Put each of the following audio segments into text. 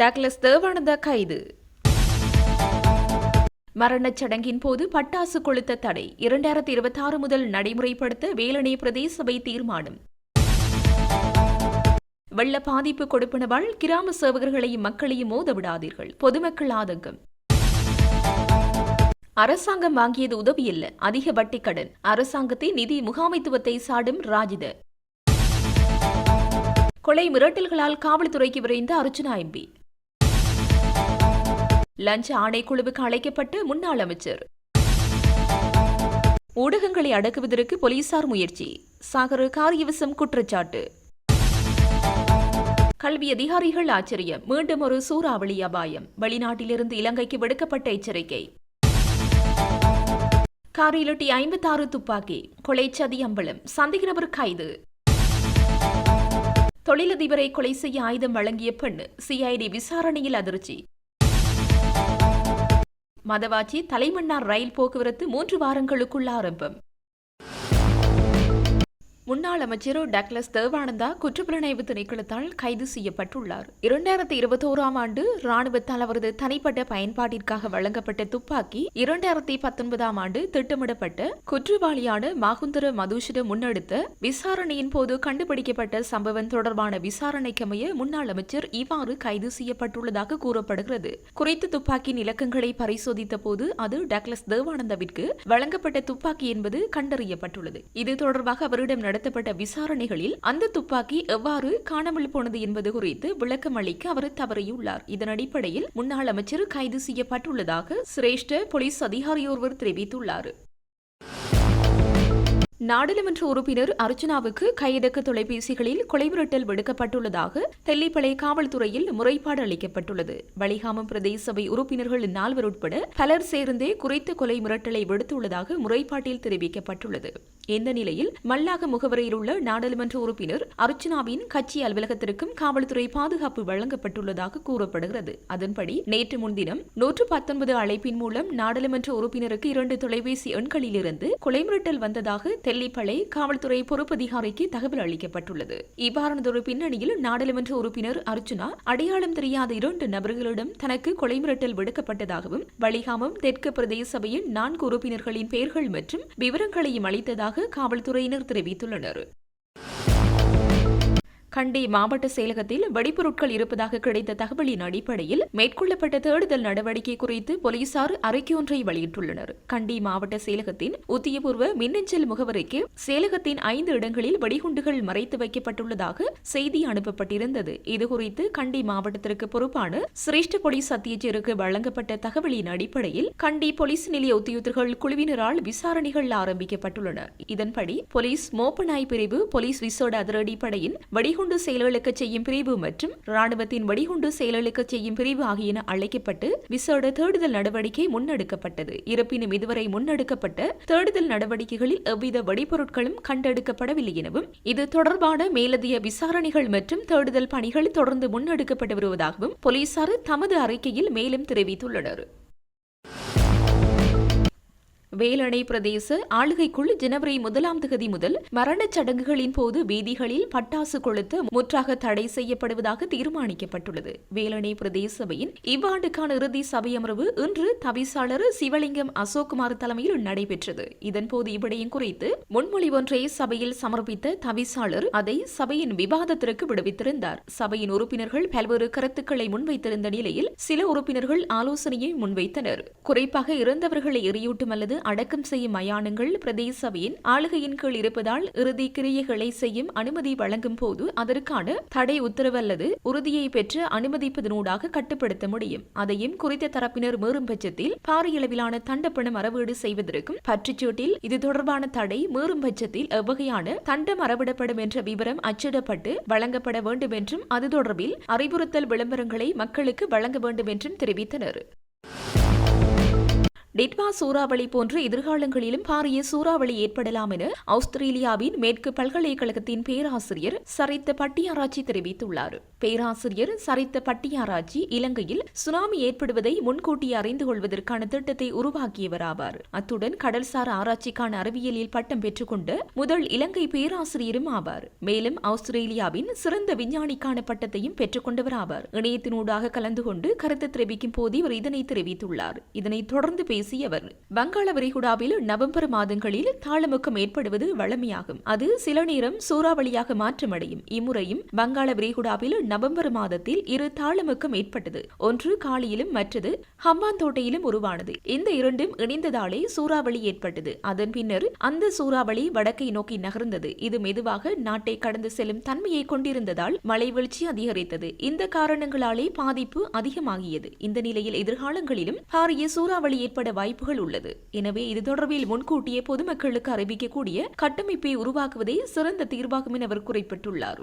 Douglas Devananda கைது. மரணச் சடங்கின் போது பட்டாசு கொளுத்த தடை இரண்டாயிரத்தி இருபத்தி ஆறு முதல் நடைமுறைப்படுத்த வேலணை பிரதேச சபை தீர்மானம். வெள்ள பாதிப்பு கொடுப்பனவால் கிராம சேவகர்களையும் மக்களையும் மோத விடாதீர்கள் பொதுமக்கள் ஆதங்கம். அரசாங்கம் வாங்கியது உதவியல்ல. அதிக வட்டி கடன். அரசாங்கத்தை நிதி முகாமைத்துவத்தை சாடும் ராஜித. கொலை மிரட்டல்களால் காவல்துறைக்கு விரைந்த அர்ஜுனா எம்பி. லஞ்ச ஆணைக்குழுவுக்கு அழைக்கப்பட்ட முன்னாள் அமைச்சர். ஊடகங்களை அடக்குவதற்கு போலீசார் முயற்சி. சாகர் காரியவசம் குற்றச்சாட்டு. கல்வி அதிகாரிகள் ஆச்சரியம். மீண்டும் ஒரு சூறாவளி அபாயம். வெளிநாட்டிலிருந்து இலங்கைக்கு விடுக்கப்பட்ட எச்சரிக்கை. காரிலொட்டி ஐம்பத்தாறு துப்பாக்கி. கொலைச்சதி அம்பலம். சந்தேக நபர் கைது. தொழிலதிபரை கொலை செய்ய ஆயுதம் வழங்கிய பெண். சிஐடி விசாரணையில் அதிர்ச்சி. மதவாச்சி தலைமன்னார் ரயில் போக்குவரத்து மூன்று வாரங்களுக்குள் ஆரம்பம். முன்னாள் அமைச்சர் டக்ளஸ் தேவானந்தா குற்றப்புலனாய்வு திணைக்களத்தால் கைது செய்யப்பட்டுள்ளார். இரண்டாயிரத்தி இருபத்தோராம் ஆண்டு ராணுவத்தால் அவரது தனிப்பட்ட பயன்பாட்டிற்காக வழங்கப்பட்ட துப்பாக்கி இரண்டாயிரத்தி பத்தொன்பதாம் ஆண்டு திட்டமிடப்பட்ட குற்றவாளியான மாகுந்தர மதுஷிட முன்னெடுத்த விசாரணையின் போது கண்டுபிடிக்கப்பட்ட சம்பவம் தொடர்பான விசாரணைக்கமைய முன்னாள் அமைச்சர் இவ்வாறு கைது செய்யப்பட்டுள்ளதாக கூறப்படுகிறது. குறித்த துப்பாக்கியின் இலக்கங்களை பரிசோதித்த போது அது டக்ளஸ் தேவானந்தாவிற்கு வழங்கப்பட்ட துப்பாக்கி என்பது கண்டறியப்பட்டுள்ளது. இது தொடர்பாக அவரிடம் நடத்தப்பட்ட விசாரணைகளில் அந்த துப்பாக்கி எவ்வாறு காணாமல் போனது என்பது குறித்து விளக்கம் அளிக்க அவர் தவறியுள்ளார். இதன் அடிப்படையில் முன்னாள் அமைச்சர் கைது செய்யப்பட்டுள்ளதாக சிரேஷ்ட போலீஸ் அதிகாரியொருவர் தெரிவித்துள்ளார். நாடாளுமன்ற உறுப்பினர் அர்ச்சனாவுக்கு கையடக்க தொலைபேசிகளில் கொலை மிரட்டல் விடுக்கப்பட்டுள்ளதாக தெல்லிப்பளை காவல்துறையில் முறைப்பாடு அளிக்கப்பட்டுள்ளது. வலிகாமம் பிரதேச சபை உறுப்பினர்கள் நால்வர் உட்பட பலர் சேர்ந்தே குறித்த கொலை மிரட்டலை விடுத்துள்ளதாக முறைப்பாட்டில் தெரிவிக்கப்பட்டுள்ளது. இந்த நிலையில் மல்லாக முகவரியில் உள்ள நாடாளுமன்ற உறுப்பினர் அர்ச்சனாவின் கட்சி அலுவலகத்திற்கும் காவல்துறை பாதுகாப்பு வழங்கப்பட்டுள்ளதாக கூறப்படுகிறது. அதன்படி நேற்று முன்தினம் நூற்று பத்தொன்பது அழைப்பின் மூலம் நாடாளுமன்ற உறுப்பினருக்கு இரண்டு தொலைபேசி எண்களிலிருந்து கொலை மிரட்டல் வந்ததாக தெல்லிப்பளை காவல்துறை பொறுப்பதிகாரிக்கு தகவல் அளிக்கப்பட்டுள்ளது. இவ்வாறானதொரு பின்னணியில் நாடாளுமன்ற உறுப்பினர் அர்ஜுனா அடையாளம் தெரியாத இரண்டு நபர்களிடம் தனக்கு கொலை மிரட்டல் விடுக்கப்பட்டதாகவும் வலிகாமம் தெற்கு பிரதேச சபையின் நான்கு உறுப்பினர்களின் பெயர்கள் மற்றும் விவரங்களையும் அளித்ததாக காவல்துறையினர் தெரிவித்துள்ளனர். கண்டி மாவட்ட செயலகத்தில் வெடிப்பொருட்கள் இருப்பதாக கிடைத்த தகவலின் அடிப்படையில் மேற்கொள்ளப்பட்ட தேடுதல் நடவடிக்கை குறித்து போலீசார் அறிக்கை ஒன்றை வெளியிட்டுள்ளனர். கண்டி மாவட்ட செயலகத்தின் உத்தியபூர்வ மின்னஞ்சல் முகவரிக்கு செயலகத்தின் ஐந்து இடங்களில் வெடிகுண்டுகள் மறைத்து வைக்கப்பட்டுள்ளதாக செய்தி அனுப்பப்பட்டிருந்தது. இதுகுறித்து கண்டி மாவட்டத்திற்கு பொறுப்பான சிரேஷ்ட போலீஸ் அத்தியட்சருக்கு வழங்கப்பட்ட தகவலின் அடிப்படையில் கண்டி போலீஸ் நிலைய உத்தியோகர்கள் குழுவினரால் விசாரணைகள் ஆரம்பிக்கப்பட்டுள்ளன. இதன்படி போலீஸ் மோப்பநாய் பிரிவு போலீஸ் விசோட அதிரடிப்படையின் வெடிகுண்டு வெடிகுண்டு செயல்களுக்கு செய்யும் பிரிவு மற்றும் ராணுவத்தின் வெடிகுண்டு செயல்களுக்கு செய்யும் பிரிவு ஆகியன அழைக்கப்பட்டு விசேட தேடுதல் நடவடிக்கை முன்னெடுக்கப்பட்டது. இருப்பினும் இதுவரை முன்னெடுக்கப்பட்ட தேடுதல் நடவடிக்கைகளில் எவ்வித வெடிபொருட்களும் கண்டெடுக்கப்படவில்லை எனவும் இது தொடர்பான மேலதிக விசாரணைகள் மற்றும் தேடுதல் பணிகள் தொடர்ந்து முன்னெடுக்கப்பட்டு வருவதாகவும் போலீசார் தமது அறிக்கையில் மேலும் தெரிவித்துள்ளனர். வேலணை பிரதேச ஆளுகைக்குள் ஜனவரி முதலாம் தேதி முதல் மரணச் சடங்குகளின் போது வீதிகளில் பட்டாசு கொளுத்த முற்றாக தடை செய்யப்படுவதாக தீர்மானிக்கப்பட்டுள்ளது. வேலணை பிரதேச சபையின் இவ்வாண்டுக்கான இறுதி சபை அமர்வு இன்று தவிசாளர் சிவலிங்கம் அசோக்குமார் தலைமையில் நடைபெற்றது. இதன்போது இவ்விடயம் குறித்து முன்மொழி ஒன்றை சபையில் சமர்ப்பித்த தவிசாளர் அதை சபையின் விவாதத்திற்கு விடுவித்திருந்தார். சபையின் உறுப்பினர்கள் பல்வேறு கருத்துக்களை முன்வைத்திருந்த நிலையில் சில உறுப்பினர்கள் ஆலோசனையை முன்வைத்தனர். குறிப்பாக இறந்தவர்களை எரியூட்டும் அல்லது அடக்கம் செய்யும் மயானங்கள் பிரதேச சபையின் ஆளுகையின் கீழ் இருப்பதால் இறுதி கிரியைகளை செய்யும் அனுமதி வழங்கும் போது அதற்கான தடை உத்தரவு அல்லது உறுதியை பெற்று அனுமதிப்பதனூடாக கட்டுப்படுத்த முடியும். அதையும் குறித்த தரப்பினர் மீறும் பட்சத்தில் பாரியளவிலான தண்டப்பணம் அறவீடு செய்வதற்கும் பற்றுச்சீட்டில் இது தொடர்பான தடை மீறும் பட்சத்தில் எவ்வகையான தண்டம் அறவிடப்படும் என்ற விவரம் அச்சிடப்பட்டு வழங்கப்பட வேண்டும் என்றும் அது தொடர்பில் அறிவுறுத்தல் விளம்பரங்களை மக்களுக்கு வழங்க வேண்டும் என்றும் தெரிவித்தனர். டெட்வா சூறாவளி போன்ற எதிர்காலங்களிலும் பாரிய சூறாவளி ஏற்படலாம் என ஆஸ்திரேலியாவின் மேற்கு பல்கலைக்கழகத்தின் பேராசிரியர் சரித்த பட்டியாராய்ச்சி தெரிவித்துள்ளார். பேராசிரியர் சரித்த பட்டியாராய்ச்சி இலங்கையில் சுனாமி ஏற்படுவதை முன்கூட்டி அறிந்து கொள்வதற்கான திட்டத்தை உருவாக்கியவர் ஆவார் அத்துடன் கடல்சார் ஆராய்ச்சிக்கான அறிவியலில் பட்டம் பெற்றுக்கொண்ட முதல் இலங்கை பேராசிரியரும் ஆவார். மேலும் ஆஸ்திரேலியாவின் சிறந்த விஞ்ஞானிக்கான பட்டத்தையும் பெற்றுக்கொண்டவர் ஆவார் இணையத்தினூடாக கலந்து கொண்டு கருத்து தெரிவிக்கும் போது இவர் இதனை தெரிவித்துள்ளார். இதனைத் தொடர்ந்து பேசிய அவர் வங்காள விரிகுடாவில் நவம்பர் மாதங்களில் தாளமுக்கம் ஏற்படுவது வழமையாகும். அது சில நேரம் சூறாவளியாக மாற்றமடையும். இம்முறையும் வங்காள விரிகுடாவில் நவம்பர் மாதத்தில் இரு தாளமுக்கம் ஏற்பட்டது. ஒன்று காலியிலும் மற்றது ஹம்பாந்தோட்டையிலும் உருவானது. இந்த இரண்டும் இணைந்ததாலே சூறாவளி ஏற்பட்டது. அதன் பின்னர் அந்த சூறாவளி வடக்கை நோக்கி நகர்ந்தது. இது மெதுவாக நாட்டை கடந்து செல்லும் தன்மையை கொண்டிருந்ததால் மழை வீழ்ச்சி அதிகரித்தது. இந்த காரணங்களாலே பாதிப்பு அதிகமாகியது. இந்த நிலையில் எதிர்காலங்களிலும் பாரிய சூறாவளி ஏற்பட வாய்ப்புகள் உள்ளது. எனவே இது தொடர்பில் முன்கூட்டியே பொதுமக்களுக்கு அறிவிக்கக்கூடிய கட்டமைப்பை உருவாக்குவதே சிறந்த தீர்வாகும் என அவர் குறிப்பிட்டுள்ளார்.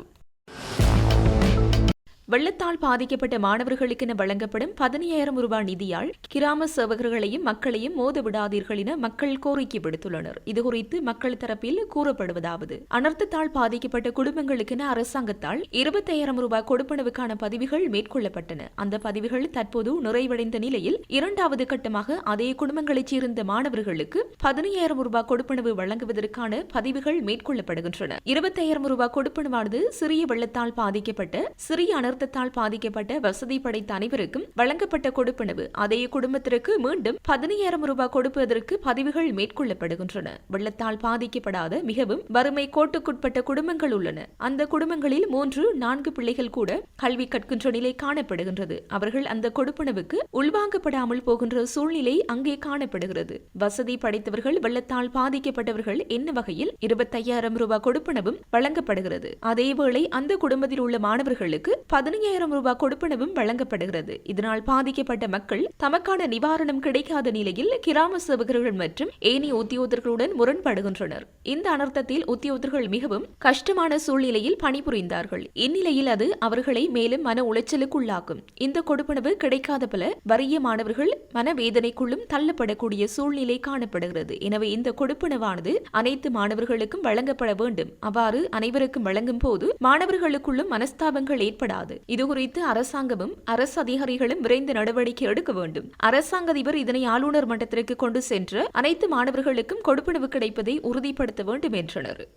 வெள்ளத்தால் பாதிக்கப்பட்ட மாணவர்களுக்கென வழங்கப்படும் பதினையாயிரம் ரூபாய் நிதியால் கிராம சேவகர்களையும் மக்களையும் மோத விடாதீர்கள் என மக்கள் கோரிக்கை விடுத்துள்ளனர். இதுகுறித்து மக்கள் தரப்பில் கூறப்படுவதாவது அனர்த்தத்தால் பாதிக்கப்பட்ட குடும்பங்களுக்கென அரசாங்கத்தால் இருபத்தாயிரம் ரூபாய் கொடுப்பனவுக்கான பதிவுகள் மேற்கொள்ளப்பட்டன. அந்த பதிவுகள் தற்போது நிறைவடைந்த நிலையில் இரண்டாவது கட்டமாக அதே குடும்பங்களைச் சேர்ந்த மாணவர்களுக்கு பதினையாயிரம் ரூபாய் கொடுப்பனவு வழங்குவதற்கான பதிவுகள் மேற்கொள்ளப்படுகின்றன. இருபத்தாயிரம் ரூபாய் கொடுப்பனவானது சிறிய வெள்ளத்தால் பாதிக்கப்பட்ட சிறிய அனர்த்தத்தால் பாதிக்கப்பட்ட வசதி படைத்த அனைவருக்கும் வழங்கப்பட்ட கொடுப்பனவு. அதே குடும்பத்திற்கு மீண்டும் பதினையாயிரம் ரூபாய் கொடுப்பதற்கு பதிவுகள் மேற்கொள்ளப்படுகின்றன. வெள்ளத்தால் பாதிக்கப்படாத மிகவும் வறுமை கோட்டுக்குட்பட்ட குடும்பங்கள் உள்ளன. அந்த குடும்பங்களில் மூன்று நான்கு பிள்ளைகள் கூட கல்வி கற்கின்ற நிலை காணப்படுகின்றது. அவர்கள் அந்த கொடுப்பனவுக்கு உள்வாங்கப்படாமல் போகின்ற சூழ்நிலை அங்கே காணப்படுகிறது. வசதி படைத்தவர்கள் வெள்ளத்தால் பாதிக்கப்பட்டவர்கள் என்ன வகையில் இருபத்தையாயிரம் ரூபாய் கொடுப்பனவும் வழங்கப்படுகிறது. அதேவேளை அந்த குடும்பத்தில் உள்ள மாணவர்களுக்கு பதினையாயிரம் ரூபாய் கொடுப்பனவும் வழங்கப்படுகிறது. இதனால் பாதிக்கப்பட்ட மக்கள் தமக்கான நிவாரணம் கிடைக்காத நிலையில் கிராம சேவகர்கள் மற்றும் ஏனைய உத்தியோகர்களுடன் முரண்படுகின்றனர். இந்த அனர்த்தத்தில் உத்தியோகர்கள் மிகவும் கஷ்டமான சூழ்நிலையில் பணிபுரிந்தார்கள். இந்நிலையில் அது அவர்களை மேலும் மன உளைச்சலுக்குள்ளாக்கும். இந்த கொடுப்பனவு கிடைக்காத பல வறிய மாணவர்கள் மனவேதனைக்குள்ளும் தள்ளப்படக்கூடிய சூழ்நிலை காணப்படுகிறது. எனவே இந்த கொடுப்பனவானது அனைத்து மாணவர்களுக்கும் வழங்கப்பட வேண்டும். அவ்வாறு அனைவருக்கும் வழங்கும் போது மாணவர்களுக்குள்ளும் மனஸ்தாபங்கள் ஏற்படாது. இதுகுறித்து அரசாங்கமும் அரசு அதிகாரிகளும் விரைந்து நடவடிக்கை எடுக்க வேண்டும். அரசாங்க அதிபர் இதனை ஆளுநர் மட்டத்திற்கு கொண்டு சென்று அனைத்து மாணவர்களுக்கும் கொடுப்பனவு கிடைப்பதை உறுதிப்படுத்த வேண்டும் என்றனர்.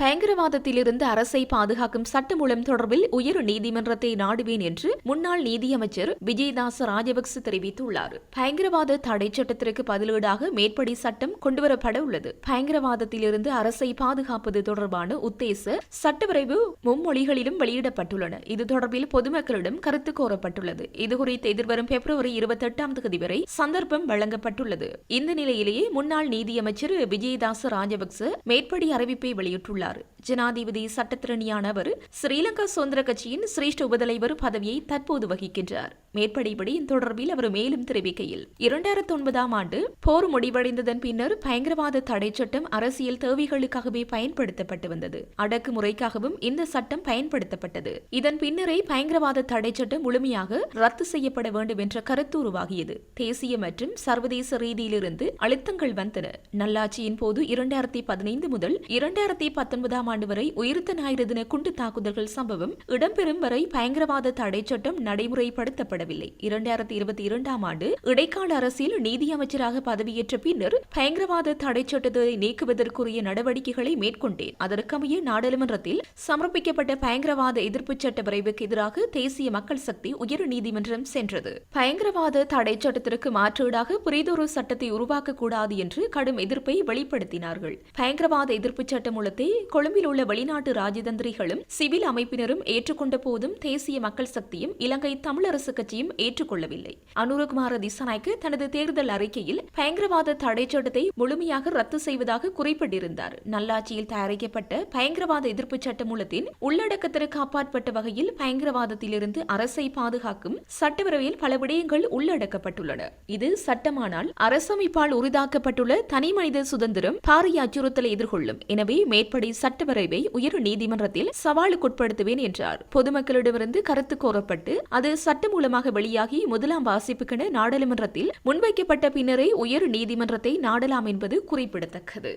பயங்கரவாதத்திலிருந்து அரசை பாதுகாக்கும் சட்டமூலம் தொடர்பில் உயர் நீதிமன்றத்தை நாடுவேன் என்று முன்னாள் நீதியமைச்சர் விஜயதாச ராஜபக்ச தெரிவித்துள்ளார். பயங்கரவாத தடை சட்டத்திற்கு பதிலீடாக மேற்படி சட்டம் கொண்டுவரப்பட உள்ளது. பயங்கரவாதத்திலிருந்து அரசை பாதுகாப்பது தொடர்பான உத்தேச சட்டவரைவு மும்மொழிகளிலும் வெளியிடப்பட்டுள்ளன. இது தொடர்பில் பொதுமக்களிடம் கருத்து கோரப்பட்டுள்ளது. இதுகுறித்து எதிர்வரும் பிப்ரவரி இருபத்தி எட்டாம் தேதி வரை சந்தர்ப்பம் வழங்கப்பட்டுள்ளது. இந்த நிலையிலேயே முன்னாள் நீதியமைச்சர் விஜயதாச ராஜபக்ச மேற்படி அறிவிப்பை வெளியிட்டுள்ளார். ஜனாதிபதி சட்டத்திறனியான அவர் ஸ்ரீலங்கா சுதந்திர கட்சியின் சிரேஷ்ட உபதலைவர் பதவியை தற்போது வகிக்கின்றார். மேற்படிப்படி தொடர்பில் அவர் மேலும் தெரிவிக்கையில் இரண்டாயிரத்தி ஒன்பதாம் ஆண்டு போர் முடிவடைந்ததன் பின்னர் பயங்கரவாத தடை சட்டம் அரசியல் தேவைகளுக்காகவே பயன்படுத்தப்பட்டு வந்தது. அடக்குமுறைக்காகவும் இந்த சட்டம் பயன்படுத்தப்பட்டது. இதன் பின்னரே பயங்கரவாத தடை சட்டம் முழுமையாக ரத்து செய்யப்பட வேண்டும் என்ற கருத்து உருவாகியது. தேசிய மற்றும் சர்வதேச ரீதியிலிருந்து அழுத்தங்கள் வந்தன. நல்லாட்சியின் போது இரண்டாயிரத்தி பதினைந்து முதல் இரண்டாயிரத்தி பத்தொன்பதாம் ஆண்டு வரை உயிர்த்த ஞாயிறு தின குண்டு தாக்குதல்கள் சம்பவம் இடம்பெறும் வரை பயங்கரவாத தடை சட்டம் நடைமுறைப்படுத்தப்படவில்லை இரண்டாயிரத்தி இருபத்தி இரண்டாம் ஆண்டு இடைக்கால அரசில் நீதியமைச்சராக பதவியேற்ற பின்னர் பயங்கரவாத தடை சட்டத்தை நீக்குவதற்குரிய நடவடிக்கைகளை மேற்கொண்டேன். அதற்கமைய நாடாளுமன்றத்தில் சமர்ப்பிக்கப்பட்ட பயங்கரவாத எதிர்ப்பு சட்ட வரைவுக்கு எதிராக தேசிய மக்கள் சக்தி உயர் நீதிமன்றம் சென்றது. பயங்கரவாத தடை சட்டத்திற்கு மாற்றீடாக புரிதொரு சட்டத்தை உருவாக்கக்கூடாது என்று கடும் எதிர்ப்பை வெளிப்படுத்தினார்கள். பயங்கரவாத எதிர்ப்பு சட்ட மூலத்தை கொழும்பில் உள்ள வெளிநாட்டு ராஜதந்திரிகளும் சிவில் அமைப்பினரும் ஏற்றுக்கொண்ட போதும் தேசிய மக்கள் சக்தியும் இலங்கை தமிழரசு கட்சி கட்சியும் ஏற்றுக்கொள்ளவில்லை. அனுரகுமார திசாநாய்க்கு தனது தேர்தல் அறிக்கையில் பயங்கரவாத தடை சட்டத்தை முழுமையாக ரத்து செய்வதாக குறிப்பிட்டிருந்தார். நல்லாட்சியில் தயாரிக்கப்பட்ட பயங்கரவாத எதிர்ப்பு சட்டமூலத்தின் உள்ளடக்கத்திற்கு அப்பாற்பட்ட வகையில் பயங்கரவாதத்திலிருந்து அரசை பாதுகாக்கும் சட்டவரவில் பல விடயங்கள் உள்ளடக்கப்பட்டுள்ளன. இது சட்டமானால் அரசமைப்பால் உரிதாக்கப்பட்டுள்ள தனி மனித சுதந்திரம் பாரிய அச்சுறுத்தலை எதிர்கொள்ளும். எனவே மேற்படி சட்டவரைவை உயர் நீதிமன்றத்தில் சவாலுக்குட்படுத்துவேன் என்றார். பொதுமக்களிடமிருந்து கருத்து கோரப்பட்டு அது சட்டமூலமாக தாமதமாக வெளியாகி முதலாம் வாசிப்புக்கென நாடாளுமன்றத்தில் முன்வைக்கப்பட்ட பின்னரே உயர் நீதிமன்றத்தை நாடலாம் என்பது குறிப்பிடத்தக்கது.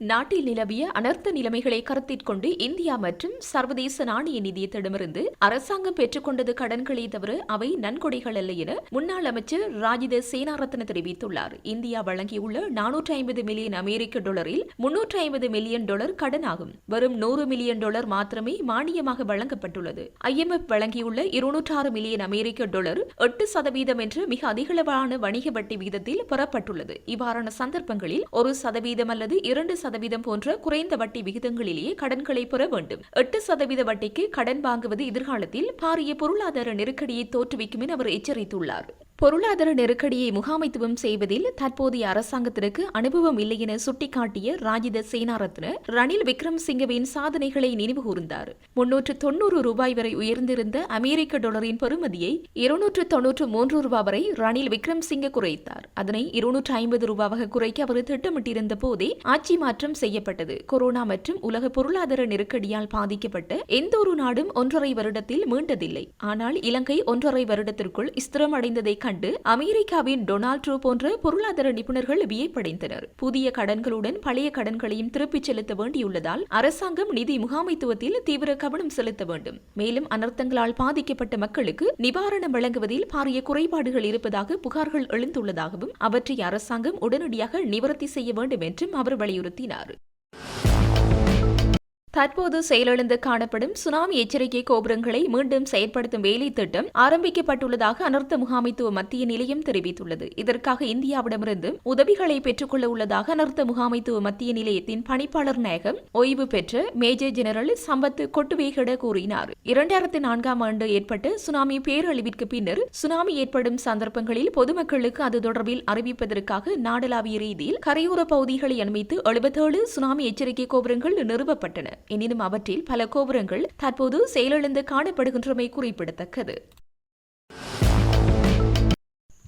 நாட்டில் நிலவிய அனர்த்த நிலைமைகளை கருத்தில் கொண்டு இந்தியா மற்றும் சர்வதேச நாணய நிதியத்திடமிருந்து அரசாங்கம் பெற்றுக்கொண்டது கடன்களை தவிர அவை நன்கொடைகள் அல்ல என முன்னாள் அமைச்சர் ராஜித சேனாரத்ன தெரிவித்துள்ளார். இந்தியா வழங்கியுள்ள நானூற்றி ஐம்பது மில்லியன் அமெரிக்க டாலரில் முன்னூற்றி ஐம்பது மில்லியன் டாலர் கடன் ஆகும் வரும் நூறு மில்லியன் டாலர் மாத்திரமே மானியமாக வழங்கப்பட்டுள்ளது. ஐஎம்எஃப் வழங்கியுள்ள இருநூற்றாறு மில்லியன் அமெரிக்க டாலர் எட்டு சதவீதம் என்று மிக அதிகளவான வணிக வட்டி வீதத்தில் பெறப்பட்டுள்ளது. இவ்வாறான சந்தர்ப்பங்களில் ஒரு சதவீதம் அல்லது இரண்டு சதவீதம் போன்ற குறைந்த வட்டி விகிதங்களிலேயே கடன்களை பெற வேண்டும். எட்டு சதவீத வட்டிக்கு கடன் வாங்குவது எதிர்காலத்தில் பாரிய பொருளாதார நெருக்கடியை தோற்றுவிக்கும் என அவர் எச்சரித்துள்ளார். பொருளாதார நெருக்கடியை முகாமைத்துவம் செய்வதில் தற்போதைய அரசாங்கத்திற்கு அனுபவம் இல்லை என சுட்டிக்காட்டிய ராஜித சேனாரத்ன ரணில் விக்ரம் சிங்கவின் சாதனைகளை நினைவு கூர்ந்தார். முன்னூற்று தொன்னூறு ரூபாய் வரை உயர்ந்திருந்த அமெரிக்க டாலரின் பெறுமதியை இருநூற்று தொன்னூற்று மூன்று ரூபாய் வரை ரணில் விக்ரம் சிங்க குறைத்தார். அதனை இருநூற்று ஐம்பது ரூபாவாக குறைக்க அவர் திட்டமிட்டிருந்த போதே ஆட்சி மாற்றம் செய்யப்பட்டது. கொரோனா மற்றும் உலக பொருளாதார நெருக்கடியால் பாதிக்கப்பட்ட எந்த ஒரு நாடும் ஒன்றரை வருடத்தில் மீண்டதில்லை. ஆனால் இலங்கை ஒன்றரை வருடத்திற்குள் ஸ்திரமடைந்ததை கண்டு அமெரிக்காவின் டொனால்ட் ட்ரூ போன்ற பொருளாதார நிபுணர்கள் வியப்படைந்தனர். புதிய கடன்களுடன் பழைய கடன்களையும் திருப்பிச் செலுத்த வேண்டியுள்ளதால் அரசாங்கம் நிதி முகாமைத்துவத்தில் தீவிர கவனம் செலுத்த வேண்டும். மேலும் அனர்த்தங்களால் பாதிக்கப்பட்ட மக்களுக்கு நிவாரணம் வழங்குவதில் பாரிய குறைபாடுகள் இருப்பதாக புகார்கள் எழுந்துள்ளதாகவும் அவற்றை அரசாங்கம் உடனடியாக நிவர்த்தி செய்ய வேண்டும் என்றும் அவர் வலியுறுத்தினார். தற்போது செயலிழந்து காணப்படும் சுனாமி எச்சரிக்கை கோபுரங்களை மீண்டும் செயற்படுத்தும் வேலை திட்டம் ஆரம்பிக்கப்பட்டுள்ளதாக அனர்த்த முகாமைத்துவ மத்திய நிலையம் தெரிவித்துள்ளது. இதற்காக இந்தியாவிடமிருந்து உதவிகளை பெற்றுக்கொள்ள உள்ளதாக அனர்த்த முகாமைத்துவ மத்திய நிலையத்தின் பணிப்பாளர் நாயகம் ஓய்வு பெற்ற மேஜர் ஜெனரல் சம்பத் கொட்டுவேகட கூறினார். இரண்டாயிரத்தி நான்காம் ஆண்டு ஏற்பட்ட சுனாமி பேரழிவிற்கு பின்னர் சுனாமி ஏற்படும் சந்தர்ப்பங்களில் பொதுமக்களுக்கு அது தொடர்பில் அறிவிப்பதற்காக நாடளாவிய ரீதியில் கரையோர பகுதிகளை அண்மித்து எழுபத்தேழு சுனாமி எச்சரிக்கை கோபுரங்கள் நிறுவப்பட்டன. எனினும் அவற்றில் பல கோபுரங்கள் தற்போது செயலிழந்து காணப்படுகின்றமை குறிப்பிடத்தக்கது.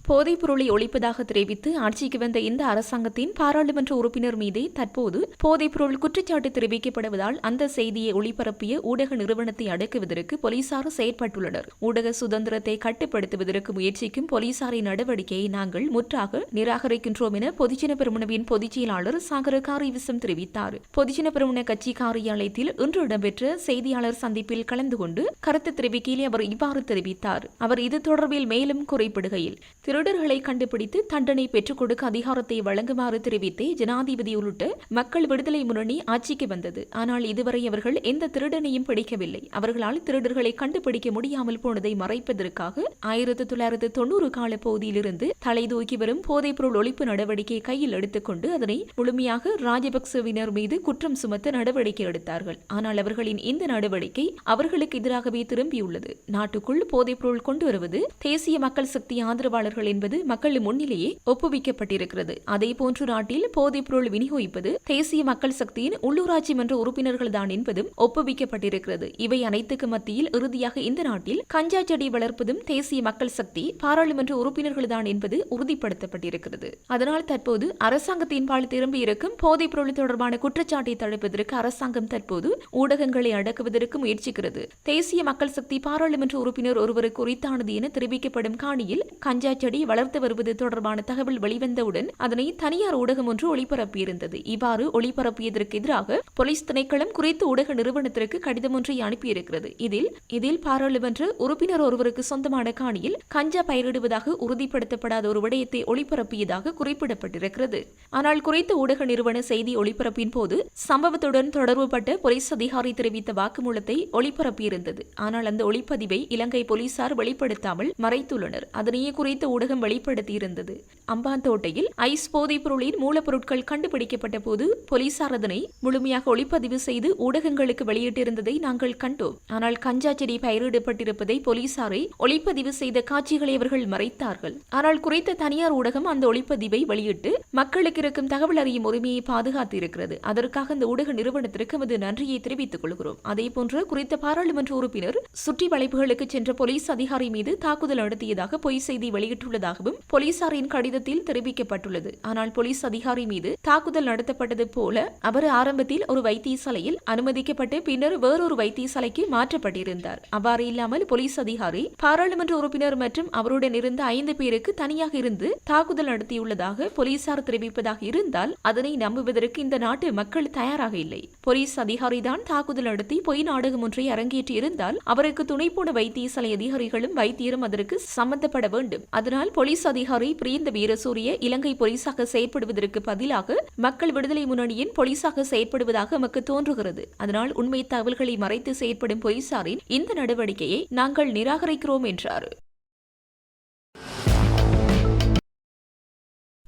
போதைப் பொருளை ஒழிப்பதாக தெரிவித்து ஆட்சிக்கு வந்த இந்த அரசாங்கத்தின் பாராளுமன்ற உறுப்பினர் மீதே தற்போது போதைப் பொருள் குற்றச்சாட்டு தெரிவிக்கப்படுவதால் அந்த செய்தியை ஒளிபரப்பிய ஊடக நிறுவனத்தை அடக்குவதற்கு போலீசார் செயற்பட்டுள்ளனர். ஊடக சுதந்திரத்தை கட்டுப்படுத்துவதற்கு முயற்சிக்கும் போலீசாரின் நடவடிக்கையை நாங்கள் முற்றாக நிராகரிக்கின்றோம் என பொதுஜன பெருமுனவின் பொதுச் செயலாளர் சாகர காரிவிசம் தெரிவித்தார். பொதுஜன பெருமுன கட்சி காரியாலயத்தில் இன்று இடம்பெற்ற செய்தியாளர் சந்திப்பில் கலந்து கொண்டு கருத்து தெரிவிக்கையில் அவர் இவ்வாறு தெரிவித்தார். அவர் இது தொடர்பில் மேலும் குறிப்பிடுகையில் திருடர்களை கண்டுபிடித்து தண்டனை பெற்றுக் கொடுக்க அதிகாரத்தை வழங்குமாறு தெரிவித்தே ஜனாதிபதி உள்ளிட்ட மக்கள் விடுதலை முன்னணி ஆட்சிக்கு வந்தது. ஆனால் இதுவரை அவர்கள் எந்த திருடனையும் பிடிக்கவில்லை. அவர்களால் திருடர்களை கண்டுபிடிக்க முடியாமல் போனதை மறைப்பதற்காக ஆயிரத்தி தொள்ளாயிரத்து தொண்ணூறு கால பகுதியிலிருந்து தலை தூக்கி வரும் போதைப்பொருள் ஒழிப்பு நடவடிக்கை கையில் எடுத்துக்கொண்டு அதனை முழுமையாக ராஜபக்சவினர் மீது குற்றம் சுமத்த நடவடிக்கை எடுத்தார்கள். ஆனால் அவர்களின் இந்த நடவடிக்கை அவர்களுக்கு எதிராகவே திரும்பியுள்ளது. நாட்டுக்குள் போதைப்பொருள் கொண்டு வருவது தேசிய மக்கள் சக்தி ஆதரவாளர்கள் என்பது மக்கள் முன்னிலேயே ஒப்புவிக்கப்பட்டிருக்கிறது. அதே போன்று நாட்டில் போதைப் பொருள் விநியோகிப்பது தேசிய மக்கள் சக்தியின் உள்ளூராட்சி மன்ற உறுப்பினர்கள் தான் என்பதும் ஒப்புவிக்கப்பட்டிருக்கிறது. இவை அனைத்துக்கு மத்தியில் இறுதியாக இந்த நாட்டில் கஞ்சா செடி வளர்ப்பதும் தேசிய மக்கள் சக்தி பாராளுமன்ற உறுப்பினர்கள் தான் என்பது உறுதிப்படுத்தப்பட்டிருக்கிறது. அதனால் தற்போது அரசாங்கத்தின் பால் திரும்பியிருக்கும் போதைப் பொருள் தொடர்பான குற்றச்சாட்டை தடுப்பதற்கு அரசாங்கம் தற்போது ஊடகங்களை அடக்குவதற்கு முயற்சிக்கிறது. தேசிய மக்கள் சக்தி பாராளுமன்ற உறுப்பினர் ஒருவர் குறித்தானது என தெரிவிக்கப்படும் காணியில் கஞ்சா செடி வளர்த்து வருவது தொடர்பான தகவல் வெளிவந்தவுடன் அதனை தனியார் ஊடகம் ஒன்று ஒளிபரப்பியிருந்தது. இவ்வாறு ஒளிபரப்பியதற்கு எதிராக போலீஸ் திணைக்களம் குறித்து ஊடக நிறுவனத்திற்கு கடிதம் ஒன்றை அனுப்பியிருக்கிறது. இதில் இதில் பாராளுமன்ற உறுப்பினர் ஒருவருக்கு சொந்தமான காணியில் கஞ்சா பயிரிடுவதாக உறுதிப்படுத்தப்படாத ஒரு விடயத்தை ஒளிபரப்பியதாக குறிப்பிடப்பட்டிருக்கிறது. ஆனால் குறித்த ஊடக நிறுவன செய்தி ஒளிபரப்பின் போது சம்பவத்துடன் தொடர்புபட்ட போலீஸ் அதிகாரி தெரிவித்த வாக்குமூலத்தை ஒளிபரப்பியிருந்தது. ஆனால் அந்த ஒளிப்பதிவை இலங்கை போலீசார் வெளிப்படுத்தாமல் மறைத்துள்ளனர். அதனையே குறித்த ஊடக ஊடகம் வெளிப்படுத்தியிருந்தது. அம்பாந்தோட்டையில் ஐஸ் போதைப் பொருளின் மூலப்பொருட்கள் கண்டுபிடிக்கப்பட்ட போது போலீசார் அதனை முழுமையாக ஒளிப்பதிவு செய்து ஊடகங்களுக்கு வெளியிட்டிருந்ததை நாங்கள் கண்டோம். ஆனால் கஞ்சா செடி பயிரிடப்பட்டிருப்பதை போலீசாரை ஒளிப்பதிவு செய்த காட்சிகளை அவர்கள் மறைத்தார்கள். ஆனால் குறித்த தனியார் ஊடகம் அந்த ஒளிப்பதிவை வெளியிட்டு மக்களுக்கு இருக்கும் தகவல் அறியும் உரிமையை பாதுகாத்து இருக்கிறது அதற்காக அந்த ஊடக நிறுவனத்திற்கு நமது நன்றியை தெரிவித்துக் கொள்கிறோம். அதேபோன்று குறித்த பாராளுமன்ற உறுப்பினர் சுற்றி வளைப்புகளுக்கு சென்ற போலீஸ் அதிகாரி மீது தாக்குதல் நடத்தியதாக பொய் செய்தி கொண்டுள்ளதாகவும் போலீசாரின் கடிதத்தில் தெரிவிக்கப்பட்டுள்ளது. ஆனால் போலீஸ் அதிகாரி மீது தாக்குதல் நடத்தப்பட்டது போல அவர் ஆரம்பத்தில் ஒரு வைத்தியசாலையில் அனுமதிக்கப்பட்டு பின்னர் வேறொரு வைத்தியசாலைக்கு மாற்றப்பட்டிருந்தார். அவ்வாறு இல்லாமல் போலீஸ் அதிகாரி பாராளுமன்ற உறுப்பினர் மற்றும் அவருடன் இருந்த ஐந்து பேருக்கு தனியாக இருந்து தாக்குதல் நடத்தியுள்ளதாக போலீசார் தெரிவிப்பதாக இருந்தால் அதனை நம்புவதற்கு இந்த நாட்டு மக்கள் தயாராக இல்லை. போலீஸ் அதிகாரிதான் தாக்குதல் நடத்தி பொய் நாடகம் ஒன்றை அரங்கேற்றியிருந்தால் அவருக்கு துணை போன வைத்தியசாலை அதிகாரிகளும் வைத்தியரும் அதற்கு சம்பந்தப்பட வேண்டும். அதனால் போலீஸ் அதிகாரி பிரியந்த வீரசூரிய இலங்கை போலீசாக செயற்படுவதற்கு பதிலாக மக்கள் விடுதலை முன்னணியின் போலீசாக செயற்படுவதாக நமக்கு தோன்றுகிறது. அதனால் உண்மை தகவல்களை மறைத்து செயற்படும் போலீசாரின் இந்த நடவடிக்கையை நாங்கள் நிராகரிக்கிறோம் என்றார்.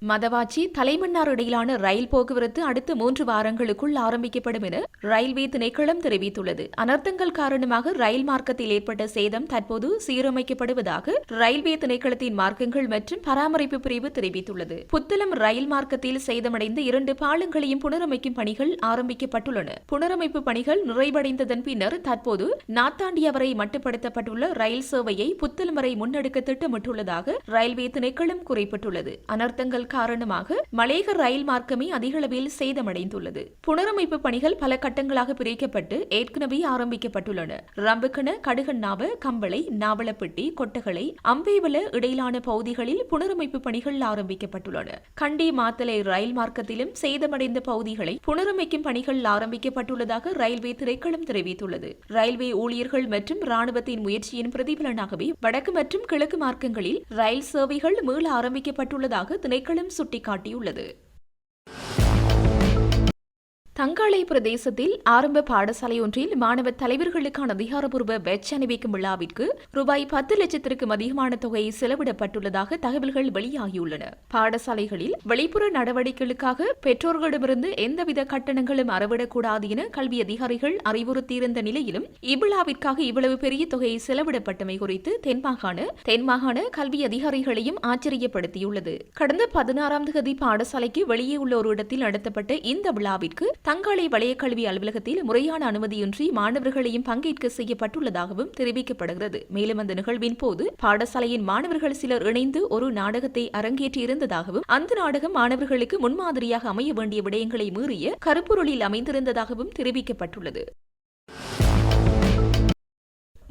மதவாச்சி தலைமன்னார் இடையிலான ரயில் போக்குவரத்து அடுத்த மூன்று வாரங்களுக்குள் ஆரம்பிக்கப்படும் என ரயில்வே திணைக்களம் தெரிவித்துள்ளது. அனர்த்தங்கள் காரணமாக ரயில் மார்க்கத்தில் ஏற்பட்ட சேதம் தற்போது சீரமைக்கப்படுவதாக ரயில்வே திணைக்களத்தின் மார்க்கங்கள் மற்றும் பராமரிப்பு பிரிவு தெரிவித்துள்ளது. புத்தளம் ரயில் மார்க்கத்தில் சேதமடைந்த இரண்டு பாலங்களையும் புனரமைக்கும் பணிகள் ஆரம்பிக்கப்பட்டுள்ளன. புனரமைப்பு பணிகள் நிறைவடைந்ததன் பின்னர் தற்போது நாத்தாண்டியா வரை மட்டுப்படுத்தப்பட்டுள்ள ரயில் சேவையை புத்தளம் வரை முன்னெடுக்க திட்டமிட்டுள்ளதாக ரயில்வே திணைக்களம் குறிப்பிட்டுள்ளது. அனர்த்தங்கள் காரணமாக மலேக ரயில் மார்க்கமே அதிகளவில் சேதமடைந்துள்ளது. புனரமைப்பு பணிகள் பல கட்டங்களாக பிரிக்கப்பட்டு ஏற்கனவே ஆரம்பிக்கப்பட்டுள்ளன. ரம்புக்கண கடுகண்ணாவ கம்பளை நாவலப்பட்டி கொட்டகளை அம்பேவல இடையிலான பகுதிகளில் புனரமைப்பு பணிகள் ஆரம்பிக்கப்பட்டுள்ளன. கண்டி மாத்தலை ரயில் மார்க்கத்திலும் சேதமடைந்த பகுதிகளை புனரமைக்கும் பணிகள் ஆரம்பிக்கப்பட்டுள்ளதாக ரயில்வே திரைக்களம் தெரிவித்துள்ளது. ரயில்வே ஊழியர்கள் மற்றும் ராணுவத்தின் முயற்சியின் பிரதிபலனாகவே வடக்கு மற்றும் கிழக்கு மார்க்கங்களில் ரயில் சேவைகள் மீள ஆரம்பிக்கப்பட்டுள்ளதாக மேலும் சுட்டிக்காட்டியுள்ளது. தங்காளை பிரதேசத்தில் ஆரம்ப பாடசாலை ஒன்றில் மாணவ தலைவர்களுக்கான அதிகாரப்பூர்வ பெட்ச் அணிவிக்கும் விழாவிற்கு ரூபாய் பத்து லட்சத்திற்கும் அதிகமான தொகை செலவிடப்பட்டுள்ளதாக தகவல்கள் வெளியாகியுள்ளன. பாடசாலைகளில் வெளிப்புற நடவடிக்கைகளுக்காக பெற்றோர்களிடமிருந்து எந்தவித கட்டணங்களும் அறவிடக்கூடாது என கல்வி அதிகாரிகள் அறிவுறுத்தியிருந்த நிலையிலும் இவ்விழாவிற்காக இவ்வளவு பெரிய தொகை செலவிடப்பட்டமை குறித்து தென்மாகாண தென்மாகாண கல்வி அதிகாரிகளையும் ஆச்சரியப்படுத்தியுள்ளது. கடந்த பதினாறாம் தேதி பாடசாலைக்கு வெளியே உள்ள ஒரு இடத்தில் நடத்தப்பட்ட இந்த விழாவிற்கு தங்காளை வலயக்கல்வி அலுவலகத்தில் முறையான அனுமதியின்றி மாணவர்களையும் பங்கேற்க செய்யப்பட்டுள்ளதாகவும் தெரிவிக்கப்படுகிறது. மேலும் அந்த நிகழ்வின் போது பாடசாலையின் மாணவர்கள் சிலர் இணைந்து ஒரு நாடகத்தை அரங்கேற்றியிருந்ததாகவும் அந்த நாடகம் மாணவர்களுக்கு முன்மாதிரியாக அமைய வேண்டிய விடயங்களை மீறிய கருப்பொருளில் அமைந்திருந்ததாகவும் தெரிவிக்கப்பட்டுள்ளது.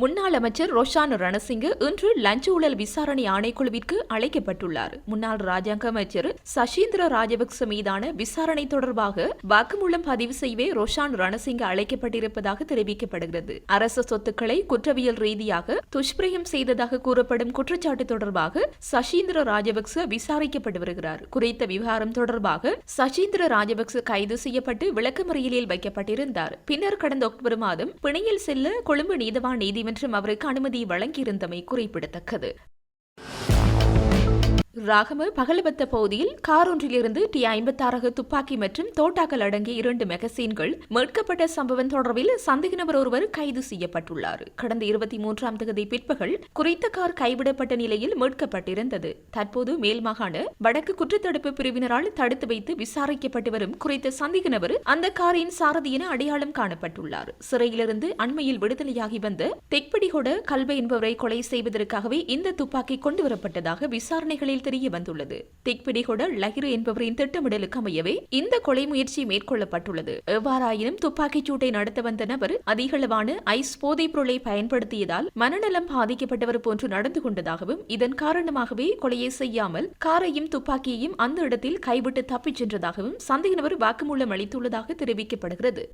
முன்னாள் அமைச்சர் ரோஷான் ரணசிங்க இன்று லஞ்ச ஊழல் விசாரணை ஆணைக்குழுவிற்கு அழைக்கப்பட்டுள்ளார். முன்னாள் ராஜாங்க அமைச்சர் சசீந்திர ராஜபக்ச மீதான விசாரணை தொடர்பாக வாக்குமூலம் பதிவு செய்யவே ரோஷான் ரணசிங்க அழைக்கப்பட்டிருப்பதாக தெரிவிக்கப்படுகிறது. அரச சொத்துக்களை குற்றவியல் ரீதியாக துஷ்பிரயம் செய்ததாக கூறப்படும் குற்றச்சாட்டு தொடர்பாக சசீந்திர ராஜபக்ச விசாரிக்கப்பட்டு வருகிறார். குறித்த விவகாரம் தொடர்பாக சசீந்திர ராஜபக்ச கைது செய்யப்பட்டு விளக்கமறியலில் வைக்கப்பட்டிருந்தார். பின்னர் கடந்த அக்டோபர் மாதம் பிணையில் செல்ல கொழும்பு நீதவான் நீதி நீதிமன்றம் அவருக்கு அனுமதி வழங்கியிருந்தமை குறிப்பிடத்தக்கது. ராகம பகலபத்த பகுதியில் கார் ஒன்றிலிருந்து டி ஐம்பத்தாறு துப்பாக்கி மற்றும் தோட்டாக்கள் அடங்கிய இரண்டு மெகசீன்கள் மீட்கப்பட்ட சம்பவம் தொடர்பில் சந்தேக நபர் ஒருவர் கைது செய்யப்பட்டுள்ளார். கடந்த இருபத்தி மூன்றாம் தேதி பிற்பகல் குறித்த கார் கைவிடப்பட்ட நிலையில் மீட்கப்பட்டிருந்தது. தற்போது மேல் மாகாண வடக்கு குற்றத்தடுப்பு பிரிவினரால் தடுத்து வைத்து விசாரிக்கப்பட்டு வரும் குறித்த சந்தேக நபர் அந்த காரின் சாரதி என அடையாளம் காணப்பட்டுள்ளார். சிறையிலிருந்து அண்மையில் விடுதலையாகி வந்த தெக்படிகொட கல்வை என்பவரை கொலை செய்வதற்காகவே இந்த துப்பாக்கி கொண்டுவரப்பட்டதாக விசாரணைகளில் தெரிய வந்துள்ளது திக்பிடிகொட லஹிரு என்பவரின் திட்டமிடலுக்கு அமையவே இந்த கொலை முயற்சி மேற்கொள்ளப்பட்டுள்ளது. எவ்வாறாயினும் துப்பாக்கிச் சூட்டை நடத்த வந்த நபர் அதிகளவான ஐஸ் போதைப் பொருளை பயன்படுத்தியதால் மனநலம் பாதிக்கப்பட்டவர் போன்று நடந்து கொண்டதாகவும் இதன் காரணமாகவே கொலையை செய்யாமல் காரையும் துப்பாக்கியையும் அந்த இடத்தில் கைவிட்டு தப்பிச் சென்றதாகவும் சந்தேக நபர் வாக்குமூலம் அளித்துள்ளதாக தெரிவிக்கப்படுகிறது.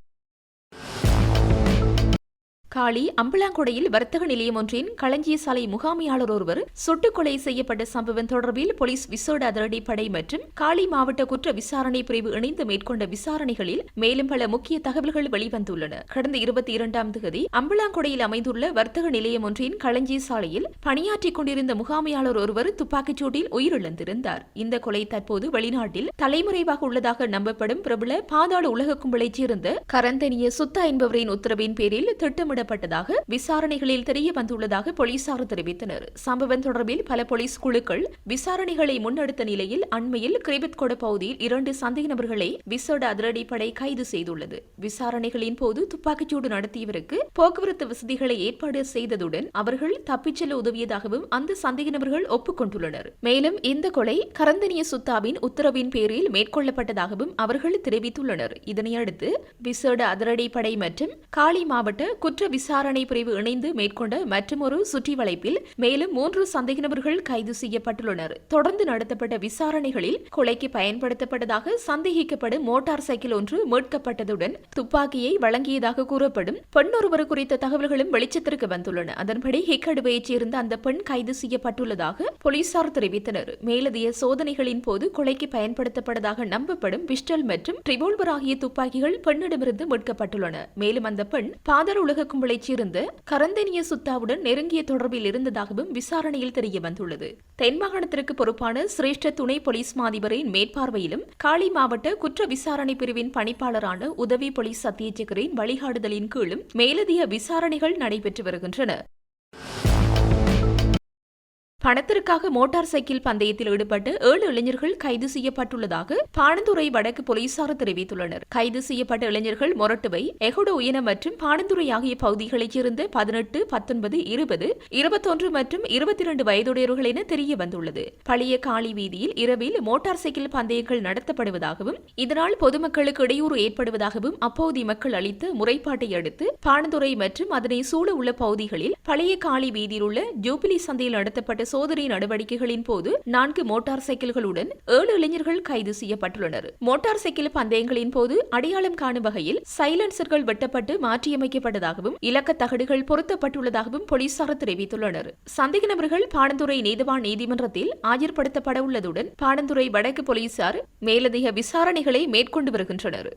காளி அம்பலாங்குடையில் வர்த்தக நிலையம் ஒன்றின் களஞ்சிய சாலை முகாமையாளர் ஒருவர் சுட்டுக் கொலை செய்யப்பட்ட சம்பவம் தொடர்பில் போலீஸ் விசேட அதிரடிப்படை மற்றும் காளி மாவட்ட குற்ற விசாரணை பிரிவு இணைந்து மேற்கொண்ட விசாரணைகளில் மேலும் பல முக்கிய தகவல்கள் வெளிவந்துள்ளன. கடந்த இருபத்தி இரண்டாம் தேதி அம்பலாங்குடையில் அமைந்துள்ள வர்த்தக நிலையம் ஒன்றின் களஞ்சிய சாலையில் பணியாற்றிக் கொண்டிருந்த முகாமையாளர் ஒருவர் துப்பாக்கிச் சூட்டில் உயிரிழந்திருந்தார். இந்த கொலை தற்போது வெளிநாட்டில் தலைமுறைவாக உள்ளதாக நம்பப்படும் பிரபல பாதாள உலக கும்பலைச் சேர்ந்த கரந்தனிய சுத்தா என்பவரின் உத்தரவின் பேரில் திட்டமிட முன்னெடுக்கப்பட்டதாக விசாரணைகளில் தெரிய வந்துள்ளதாக போலீசார் தெரிவித்தனர். சம்பவம் தொடர்பில் பல போலீஸ் குழுக்கள் விசாரணைகளை முன்னெடுத்த நிலையில் அண்மையில் கிரிபித்கொட பகுதியில் இரண்டு சந்தேக நபர்களை விசேட அதிரடிப்படை கைது செய்துள்ளது. விசாரணைகளின் போது துப்பாக்கிச்சூடு நடத்தியவருக்கு போக்குவரத்து வசதிகளை ஏற்பாடு செய்ததுடன் அவர்கள் தப்பிச் செல்ல உதவியதாகவும் அந்த சந்தேக நபர்கள் ஒப்புக்கொண்டுள்ளனர் மேலும் இந்த கொலை கரந்தனிய சுத்தாவின் உத்தரவின் பேரில் மேற்கொள்ளப்பட்டதாகவும் அவர்கள் தெரிவித்துள்ளனர். இதனையடுத்து விசேட அதிரடிப்படை மற்றும் காலி மாவட்ட குற்ற விசாரணை பிரிவு இணைந்து மேற்கொண்ட மற்றொரு சுற்றி வளைப்பில் மேலும் மூன்று சந்தேக நபர்கள் கைது செய்யப்பட்டுள்ளனர். தொடர்ந்து நடத்தப்பட்ட விசாரணைகளில் கொலைக்கு பயன்படுத்தப்பட்டதாக சந்தேகிக்கப்படும் மோட்டார் சைக்கிள் ஒன்று மீட்கப்பட்டதுடன் துப்பாக்கியை வழங்கியதாக கூறப்படும் பெண்ணொருவர் குறித்த தகவல்களும் வெளிச்சத்திற்கு வந்துள்ளன. அதன்படி ஹிக்கடுவையைச் சேர்ந்த அந்த பெண் கைது செய்யப்பட்டுள்ளதாக போலீசார் தெரிவித்தனர். மேலதிய சோதனைகளின் போது கொலைக்கு பயன்படுத்தப்பட்டதாக நம்பப்படும் பிஸ்டல் மற்றும் ரிவால்வர் ஆகிய துப்பாக்கிகள் பெண்ணிடமிருந்து மீட்கப்பட்டுள்ளன. மேலும் அந்த பெண் பாதர் உலக கும்பலைச் சேர்ந்த கரந்தனிய சுத்தாவுடன் நெருங்கிய தொடர்பில் இருந்ததாகவும் விசாரணையில் தெரிய வந்துள்ளது. தென் மாகாணத்திற்கு பொறுப்பான சிரேஷ்ட துணை போலீஸ் மாதிபரின் மேற்பார்வையிலும் காலி மாவட்ட குற்ற விசாரணை பிரிவின் பணிப்பாளரான உதவி போலீஸ் அத்தியட்சகரின் வழிகாடுதலின் கீழும் மேலதிக விசாரணைகள் நடைபெற்று வருகின்றன. பணத்திற்காக மோட்டார் சைக்கிள் பந்தயத்தில் ஈடுபட்டு ஏழு இளைஞர்கள் கைது செய்யப்பட்டுள்ளதாக பாணந்துறை வடக்கு போலீசார் தெரிவித்துள்ளனர். கைது செய்யப்பட்ட இளைஞர்கள் மொரட்டுவை எகுட உயன மற்றும் பாணந்துறை ஆகிய பகுதிகளைச் சேர்ந்த பதினெட்டு பத்தொன்பது இருபது இருபத்தொன்று மற்றும் இருபத்தி இரண்டு வயதுடையவர்கள் என தெரிய வந்துள்ளது பழைய காளி வீதியில் இரவில் மோட்டார் சைக்கிள் பந்தயங்கள் நடத்தப்படுவதாகவும் இதனால் பொதுமக்களுக்கு இடையூறு ஏற்படுவதாகவும் அப்பகுதி மக்கள் அளித்த முறைப்பாட்டை அடுத்து பாணந்துறை மற்றும் அதனை சூழ உள்ள பகுதிகளில் பழைய காளி வீதியில் உள்ள ஜூபிலி சந்தையில் நடத்தப்பட்ட சோதனை நடவடிக்கைகளின் போது நான்கு மோட்டார் சைக்கிள்களுடன் ஏழு இளைஞர்கள் கைது செய்யப்பட்டுள்ளனர். மோட்டார் சைக்கிள் பந்தயங்களின் போது அடையாளம் காணும் வகையில் சைலன்சர்கள் வெட்டப்பட்டு மாற்றியமைக்கப்பட்டதாகவும் இலக்க தகடுகள் பொருத்தப்பட்டுள்ளதாகவும் போலீசார் தெரிவித்துள்ளனர். சந்தேக நபர்கள் பாடந்துறை நீதிவான் நீதிமன்றத்தில் ஆஜர்படுத்தப்பட உள்ளதுடன் பாடந்துறை வடக்கு போலீசார் மேலதிக விசாரணைகளை மேற்கொண்டு வருகின்றனர்.